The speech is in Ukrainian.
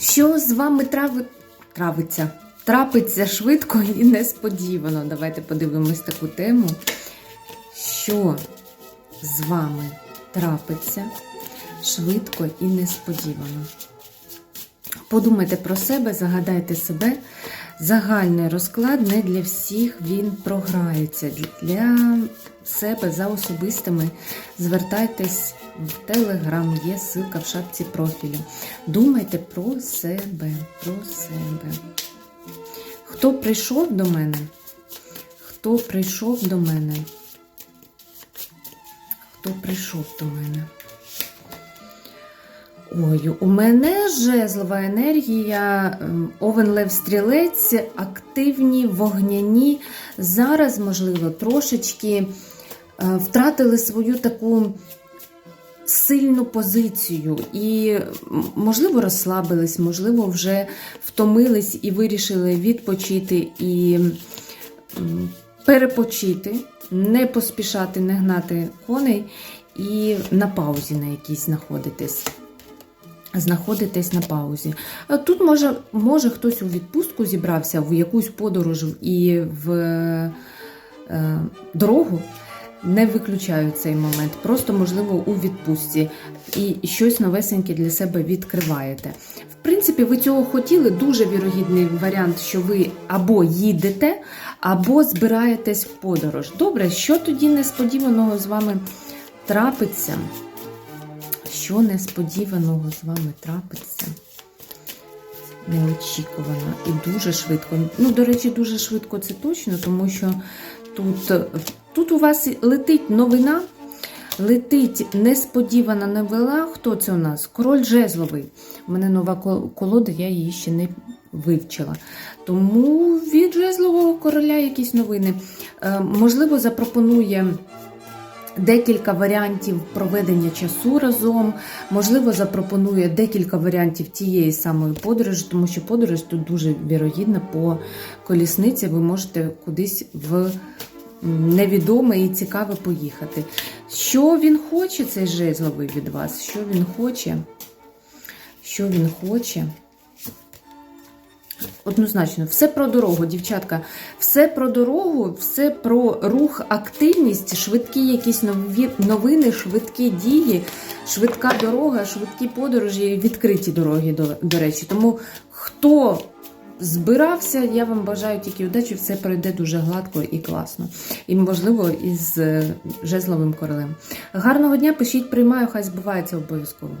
Що з вами трави... травиться? Трапиться швидко і несподівано. Давайте подивимось таку тему. Що з вами трапиться швидко і несподівано? Подумайте про себе, загадайте себе. Загальний розклад не для всіх він програється. Для себе за особистими звертайтесь в Телеграм, є ссылка в шапці профілю. Думайте про себе, про себе. Хто прийшов до мене? Хто прийшов до мене? Хто прийшов до мене? Ой, у мене жезлова енергія, ем, Овен Лев Стрілець, активні, вогняні. Зараз, можливо, трошечки е, втратили свою таку сильну позицію і, можливо, розслабились, можливо, вже втомились і вирішили відпочити і перепочити, не поспішати, не гнати коней і на паузі на якійсь знаходитись знаходитесь на паузі. Тут може, може хтось у відпустку зібрався в якусь подорож і в е, дорогу. Не виключаю цей момент, просто, можливо, у відпустці і щось новесеньке для себе відкриваєте. В принципі, ви цього хотіли. Дуже вірогідний варіант, що ви або їдете, або збираєтесь в подорож. Добре, що тоді несподіваного з вами трапиться? Що несподіваного з вами трапиться. Неочікувано і дуже швидко. Ну, до речі, дуже швидко це точно, тому що тут, тут у вас летить новина, летить несподівана новина. Хто це у нас? Король жезловий. У мене нова колода, я її ще не вивчила. Тому від жезлового короля якісь новини. Е, можливо, запропонує. Декілька варіантів проведення часу разом, можливо, запропонує декілька варіантів тієї самої подорожі, тому що подорож тут дуже вірогідна по колісниці. Ви можете кудись в невідоме і цікаве поїхати. Що він хоче, цей жезловий від вас? Що він хоче? Що він хоче? Однозначно, все про дорогу, дівчатка. Все про дорогу, все про рух, активність, швидкі якісь нові новини, швидкі дії, швидка дорога, швидкі подорожі, відкриті дороги, до, до речі. Тому хто збирався, я вам бажаю тільки удачі, все пройде дуже гладко і класно. І, можливо, із жезловим королем. Гарного дня, пишіть, приймаю, хай збувається обов'язково.